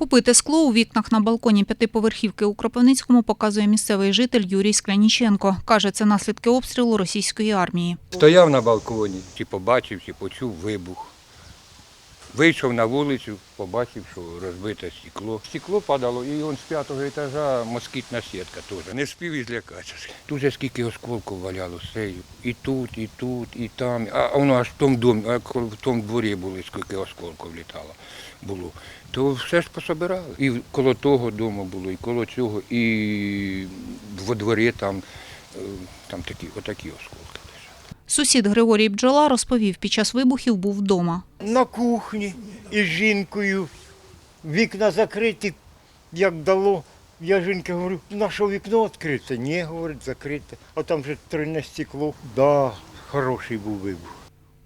Побите скло у вікнах на балконі п'ятиповерхівки у Кропивницькому показує місцевий житель Юрій Скляніченко. Каже, це наслідки обстрілу російської армії. Стояв на балконі, чи побачив, чи почув вибух. Вийшов на вулицю, побачив, що розбите стекло. Стекло падало, і он з п'ятого етажа москітна сітка теж. Не спів і злякатися. Дуже скільки осколків валяло все. І тут, і тут, і там. А воно аж в тому домі, а в тому дворі були, скільки осколків літало було. То все ж пособирали. І коло того дому було, і коло цього, і во дворі там, е, там такі, отакі осколки. Сусід Григорій Бджола розповів, під час вибухів був вдома. На кухні із жінкою. Вікна закриті, як дало. Я жінці говорю, наше вікно відкрите? Ні, говорить, закрите. А там же тройне стекло. Да, хороший був вибух.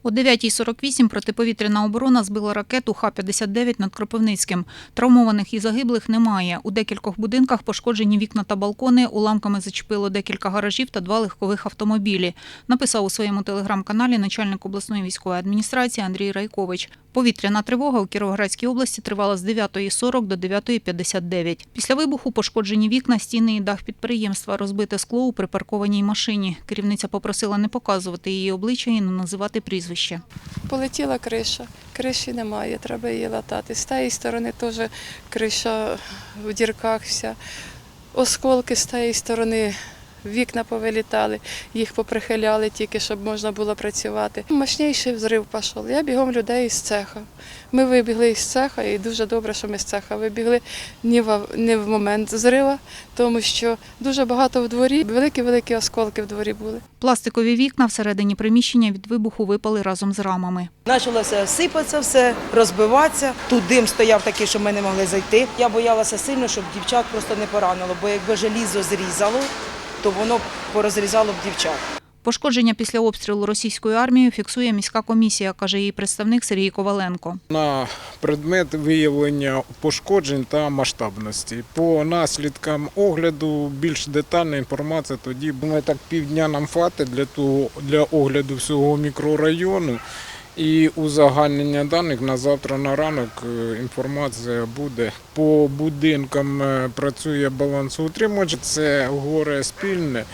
О 9.48 протиповітряна оборона збила ракету Х-59 над Кропивницьким. Травмованих і загиблих немає. У декількох будинках пошкоджені вікна та балкони, уламками зачепило декілька гаражів та два легкових автомобілі. Написав у своєму телеграм-каналі начальник обласної військової адміністрації Андрій Райкович. Повітряна тривога у Кіровоградській області тривала з 9.40 до 9.59. Після вибуху пошкоджені вікна, стіни і дах підприємства, розбите скло у припаркованій машині. Керівниця попросила не показувати її обличчя і не називати прізвище. Полетіла криша, криші немає, треба її латати. З тієї сторони теж криша в дірках вся. Осколки з тієї сторони, вікна повилітали, їх поприхиляли тільки, щоб можна було працювати. Мощніший взрив пішов. Я бігом людей із цеха. Ми вибігли із цеха, і дуже добре, що ми з цеха вибігли не в, не в момент зрива, тому що дуже багато в дворі, великі-великі осколки в дворі були. Пластикові вікна всередині приміщення від вибуху випали разом з рамами. Почалося сипатися все, розбиватися. Тут дим стояв такий, що ми не могли зайти. Я боялася сильно, щоб дівчат просто не поранило, бо якби желізо зрізало, то воно порозрізало б дівчат. Пошкодження після обстрілу російською армією фіксує міська комісія, каже її представник Сергій Коваленко. на предмет виявлення пошкоджень та масштабності. По наслідкам огляду більш детальна інформація тоді. Думаю, так півдня нам хватить для того для огляду всього мікрорайону. І узагальнення даних на завтра на ранок е, інформація буде. По будинкам е, працює балансоутримувач, це горе спільне,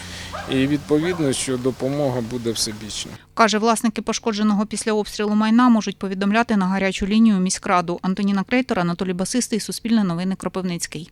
і відповідно, що допомога буде всебічна. Каже, власники пошкодженого після обстрілу майна можуть повідомляти на гарячу лінію міськраду. Антоніна Крейтор, Анатолій Басистий, Суспільне новини Кропивницький.